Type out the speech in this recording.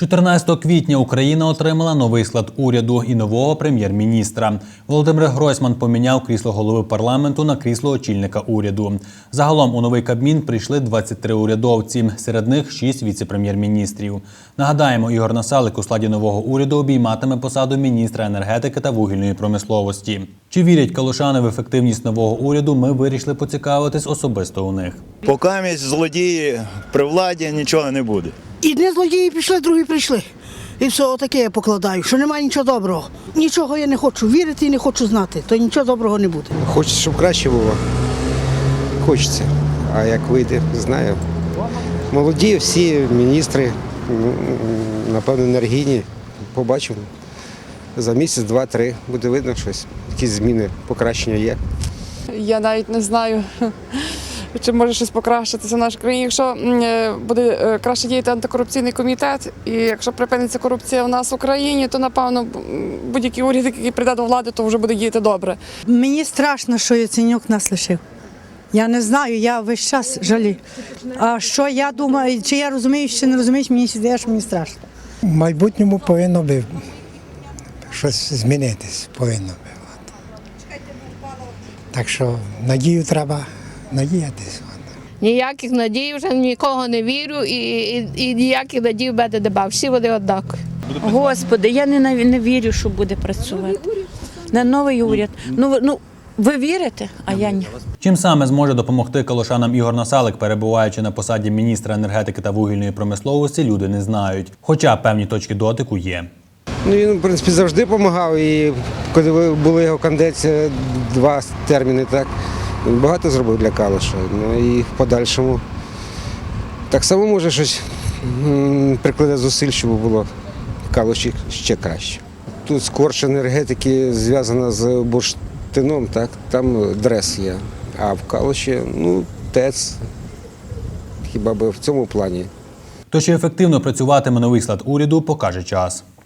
14 квітня Україна отримала новий склад уряду і нового прем'єр-міністра. Володимир Гройсман поміняв крісло голови парламенту на крісло очільника уряду. Загалом у новий кабмін прийшли 23 урядовці, серед них 6 віце-прем'єр-міністрів. Нагадаємо, Ігор Насалик у складі нового уряду обійматиме посаду міністра енергетики та вугільної промисловості. Чи вірять калушани в ефективність нового уряду? Ми вирішили поцікавитись особисто у них. Поки злодії при владі нічого не буде. Одні злодії пішли, другі прийшли. І все отаке я покладаю, що немає нічого доброго. Нічого я не хочу вірити і не хочу знати, то нічого доброго не буде. Хочеться, щоб краще було. Хочеться. А як вийде, знаю. Молоді всі міністри, напевно, енергійні. Побачимо. За місяць, два-три буде видно щось. Якісь зміни, покращення є. Я навіть не знаю, чи може щось покращитися в нашій країні. Якщо е, буде е, краще діяти антикорупційний комітет, і якщо припиниться корупція в нас в Україні, то напевно будь-який уряд, який прийде до влади, то вже буде діяти добре. Мені страшно, що Яценюк нас лишив. Я не знаю, я весь час жалію. А що я думаю, чи я розумію, чи не розумію, мені здається, що мені страшно. В майбутньому повинно би щось змінитись, повинно би. Так що надію треба надіятись. От. Ніяких надій вже нікого не вірю і, і, і ніяких надій в мене нема. Всі вони однакові. Господи, я не, не вірю, що буде працювати. На новий уряд. Ну, ви- ну ви вірите, а я ні. Чим саме зможе допомогти калошанам Ігор Насалик, перебуваючи на посаді міністра енергетики та вугільної промисловості, люди не знають. Хоча певні точки дотику є. Ну він, в принципі, завжди допомагав. І коли ви- була його кандидація, два терміни, так, він багато зробив для Калуша. Ну і в подальшому так само може щось прикладе зусиль, щоб було в Калуші ще краще. Тут скорше енергетики зв'язана з бурштином, так, там дрес є. А в Калуші, ну, ТЕЦ. Хіба би в цьому плані. То чи ефективно працюватиме новий склад уряду, покаже час.